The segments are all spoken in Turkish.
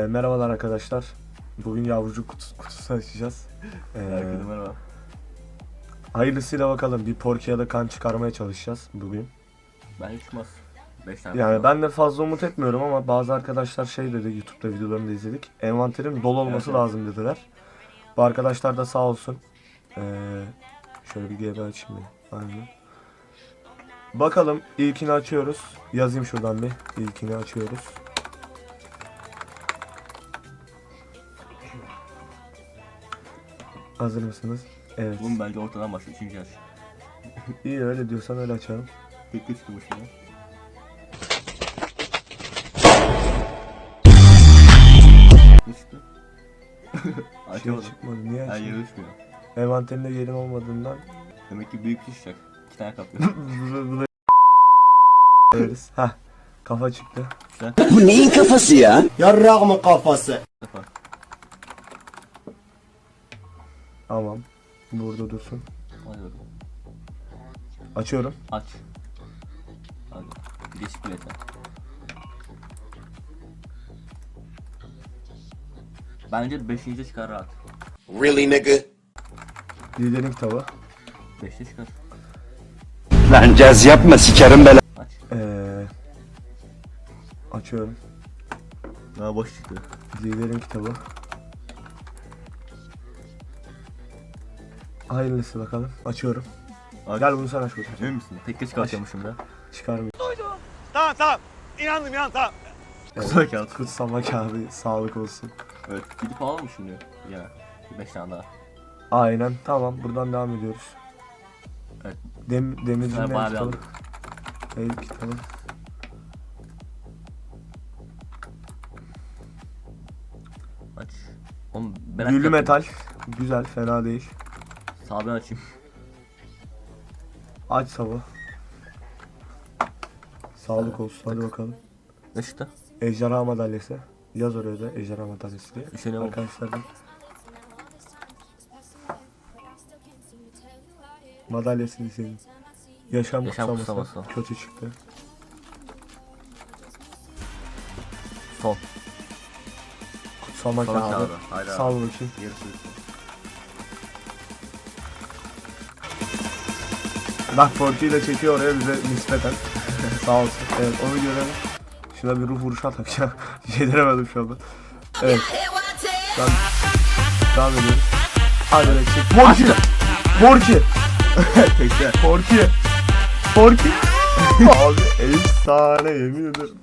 E, merhabalar arkadaşlar. Bugün yavrucuk kutu, kutusu açacağız. E, Herkese merhaba. hayırlısıyla bakalım. Bir Porky ya da kan çıkarmaya çalışacağız bugün. Ben çıkmaz. 5 tane. Yani ben de fazla umut etmiyorum ama bazı arkadaşlar şey dedi YouTube'da videolarını da izledik. Envanterin dolu olması Evet, lazım dediler. Bu arkadaşlar da sağ olsun. E, şöyle bir GB açayım bir. Aynen. Bakalım ilkini açıyoruz. Yazayım şuradan bir. İlkini açıyoruz. Hazır mısınız? Evet. Bunun bence ortadan başlıyor. 3. yaş. İyi öyle diyorsan öyle açalım. Tek ya. Ne çıktı? Şey Açamadım. çıkmadı. Niye Her yere açmadın? düşmüyor. Envanterinde yerin olmadığından Demek ki büyük çıkacak. 2 tane kaplıyor. Heh. Kafa çıktı. Güzel. Bu neyin kafası ya? Yarrak mı kafası? Tamam. Burada dursun. Hadi bakalım. Açıyorum. Aç. Hadi. Değişik bir yeter. Bence 5. çıkar rahat. Really nigga? Liderin kitabı. 5'te çıkar. Lan caz yapma sikerim bela. Aç. Ee, açıyorum. Daha boş çıktı. Liderin kitabı. Hayırlısı bakalım. Açıyorum. Aç. Gel bunu sen aç bakayım. Emin misin? Tekke çıkartıyormuşum da. Çıkarmayayım. Tamam tamam. İnandım inandım tamam. Kutsal kağıt. Kutsamak abi. Sağlık olsun. Evet. Gidip alalım mı şimdi? Ya. 5 tane daha. Aynen. Tamam. Buradan devam ediyoruz. Evet. Dem bir kitabı. aldık. El kitabı. Aç. Oğlum Büyülü metal. Güzel. Fena değil. Sağdan açayım. Aç sabı. Sağlık olsun. Hadi bakalım. Çıktı? Ejderha madalyası. Yaz oraya da ejderha madalyası diye. Oldu? Arkadaşlar da- Madalyası senin. Yaşam, Yaşam kutsaması. kutsaması. Kötü çıktı. Son. Kutsamak Son abi. kağıdı. Haydi Sağ abi. ol bakayım. Yarısı. Bak Porky'yi de çekiyor oraya bize nispeten. Sağ olsun. Evet onu görelim. Şuna bir ruh vuruşu ya. Yediremedim şu anda. Evet. An devam ediyoruz. Hadi Rexy. Porky! Porky! Tekte. Porky! Porky! Abi efsane yemin ederim.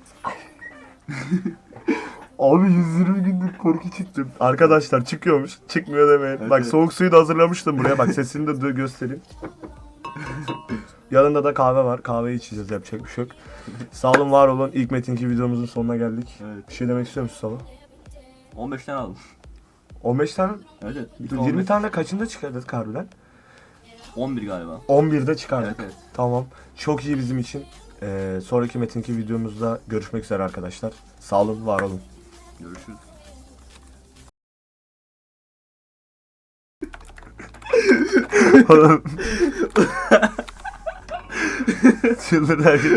Abi 120 günlük Porky çıktı. Arkadaşlar çıkıyormuş. Çıkmıyor demeyin. Evet, bak soğuk suyu da hazırlamıştım buraya. Bak sesini de göstereyim. Yanında da kahve var. Kahve içeceğiz yapacak bir şey yok. Sağ olun var olun. İlk Metin'ki videomuzun sonuna geldik. Evet. Bir şey demek istiyor musun Sabah? 15 tane aldım. 15 tane, Evet evet. Bir 20 15. tane kaçında çıkardık harbiden? 11 galiba. 11'de çıkardık. Evet evet. Tamam. Çok iyi bizim için. Ee, sonraki Metin'ki videomuzda görüşmek üzere arkadaşlar. Sağ olun, var olun. Görüşürüz. Çıldırdı herkes.